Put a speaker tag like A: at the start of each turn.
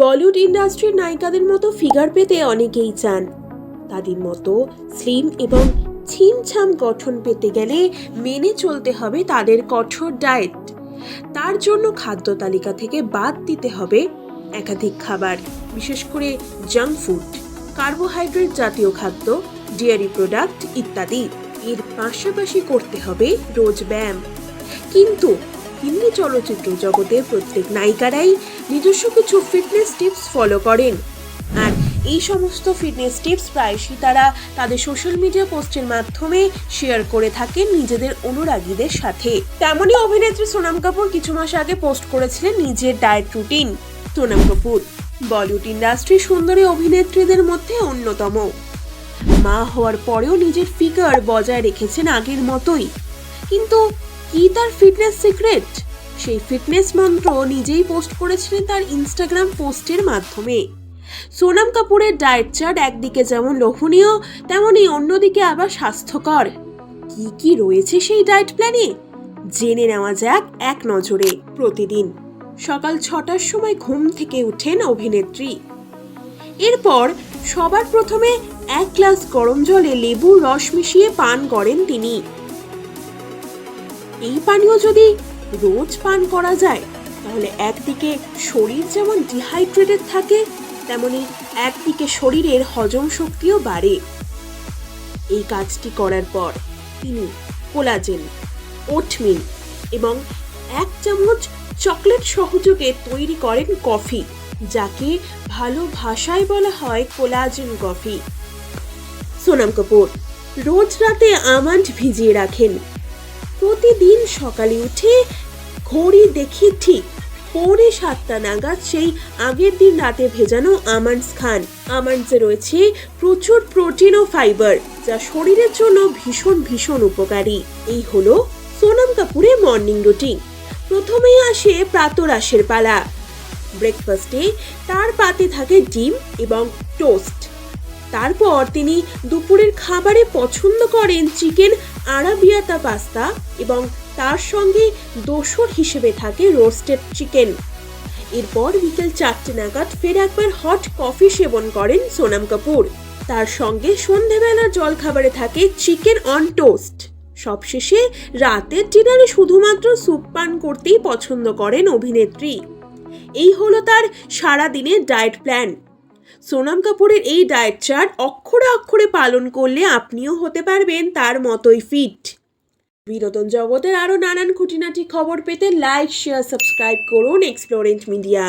A: বলিউড ইন্ডাস্ট্রির নায়িকাদের মতো ফিগার পেতে অনেকেই চান। তাদের মতো স্লিম এবং ছিমছাম গঠন পেতে গেলে মেনে চলতে হবে তাদের কঠোর ডায়েট। তার জন্য খাদ্য তালিকা থেকে বাদ দিতে হবে একাধিক খাবার, বিশেষ করে জাঙ্ক ফুড, কার্বোহাইড্রেট জাতীয় খাদ্য, ডেয়ারি প্রোডাক্ট ইত্যাদি। এর পাশাপাশি করতে হবে রোজ ব্যায়াম। কিন্তু হিন্দি চলচ্চিত্র জগতের প্রত্যেক নায়িকারাই নিজস্ব কিছু ফিটনেস টিপস ফলো করেন। আর এই সমস্ত ফিটনেস টিপস প্রায়শই তারা তাদের সোশ্যাল মিডিয়া পোস্টের মাধ্যমে শেয়ার করে থাকেন নিজেদের অনুরাগীদের সাথে। তেমনই অভিনেত্রী সোনাম কাপুর কিছু মাস আগে পোস্ট করেছিলেন নিজের diet routine Sonam Kapoor. Bollywood industry সুন্দরী অভিনেত্রীদের মধ্যে অন্যতম। মা হওয়ার পরেও নিজের ফিগার বজায় রেখেছেন আগের মতোই। কিন্তু কি তার ফিটনেস সিক্রেট সেই ফিটনেস মন্ত্র নিজেই পোস্ট করেছিলেন তার ইনস্টাগ্রাম পোস্টের মাধ্যমে। সোনাম কাপুরের ডায়েট চার্ট একদিকে যেমন লোভনীয় তেমনই অন্যদিকে আবার স্বাস্থ্যকর। কি কি রয়েছে সেই ডায়েট প্ল্যানে জেনে নেওয়া যাক এক নজরে প্রতিদিন। সকাল ছটার সময় ঘুম থেকে উঠেন অভিনেত্রী। এরপর সবার প্রথমে এক গ্লাস গরম জলে লেবুর রস মিশিয়ে পান করেন তিনি। এই পানীয় যদি রোজ পান করা যায়। তাহলে একদিকে শরীর যেমন ডিহাইড্রেটেড থাকে, তেমনি একদিকে শরীরের হজম শক্তিও বাড়ে। এই কাজটি করার পর তিনি কোলাজেন ওটমিল এবং এক চামচ চকলেট সহযোগে তৈরি করেন কফি, যাকে ভালো ভাষায় বলা হয় কোলাজেন কফি। সোনাম কাপুর, রোজ রাতে আমান্ড ভিজিয়ে রাখেন। প্রতিদিন সকালে উঠে ঘড়ি দেখি ঠিক পৌনে সাতটা নাগাদ সেই আগের দিন রাতে ভেজানো আমন্ডস খান। আমন্ডসে রয়েছে প্রচুর প্রোটিন ও ফাইবার, যা শরীরের জন্য ভীষণ ভীষণ উপকারী। এই হলো সোনাম কাপুরের মর্নিং রুটিন। প্রথমেই আসে প্রাতরাশের পালা। ব্রেকফাস্টে তার পাতে থাকে ডিম এবং টোস্ট। তারপর তিনি দুপুরের খাবারে পছন্দ করেন চিকেন আরাবিয়াতা পাস্তা এবং তার সঙ্গে দোসর হিসেবে থাকে রোস্টেড চিকেন। এরপর বিকেল চারটে নাগাদ ফের একবার হট কফি সেবন করেন সোনাম কাপুর। তার সঙ্গে সন্ধেবেলার জলখাবারে থাকে চিকেন অন টোস্ট। সবশেষে রাতের ডিনারে শুধুমাত্র স্যুপ পান করতেই পছন্দ করেন অভিনেত্রী। এই হলো তার সারাদিনের ডায়েট প্ল্যান। সোনাম কাপুরের এই ডায়েট চার্ট অক্ষরে অক্ষরে পালন করলে আপনিও হতে পারবেন তার মতোই ফিট বিনোদন জগতের আরও নানান খুঁটিনাটি খবর পেতে লাইক শেয়ার সাবস্ক্রাইব করুন এক্সপ্লোরেন্ট মিডিয়া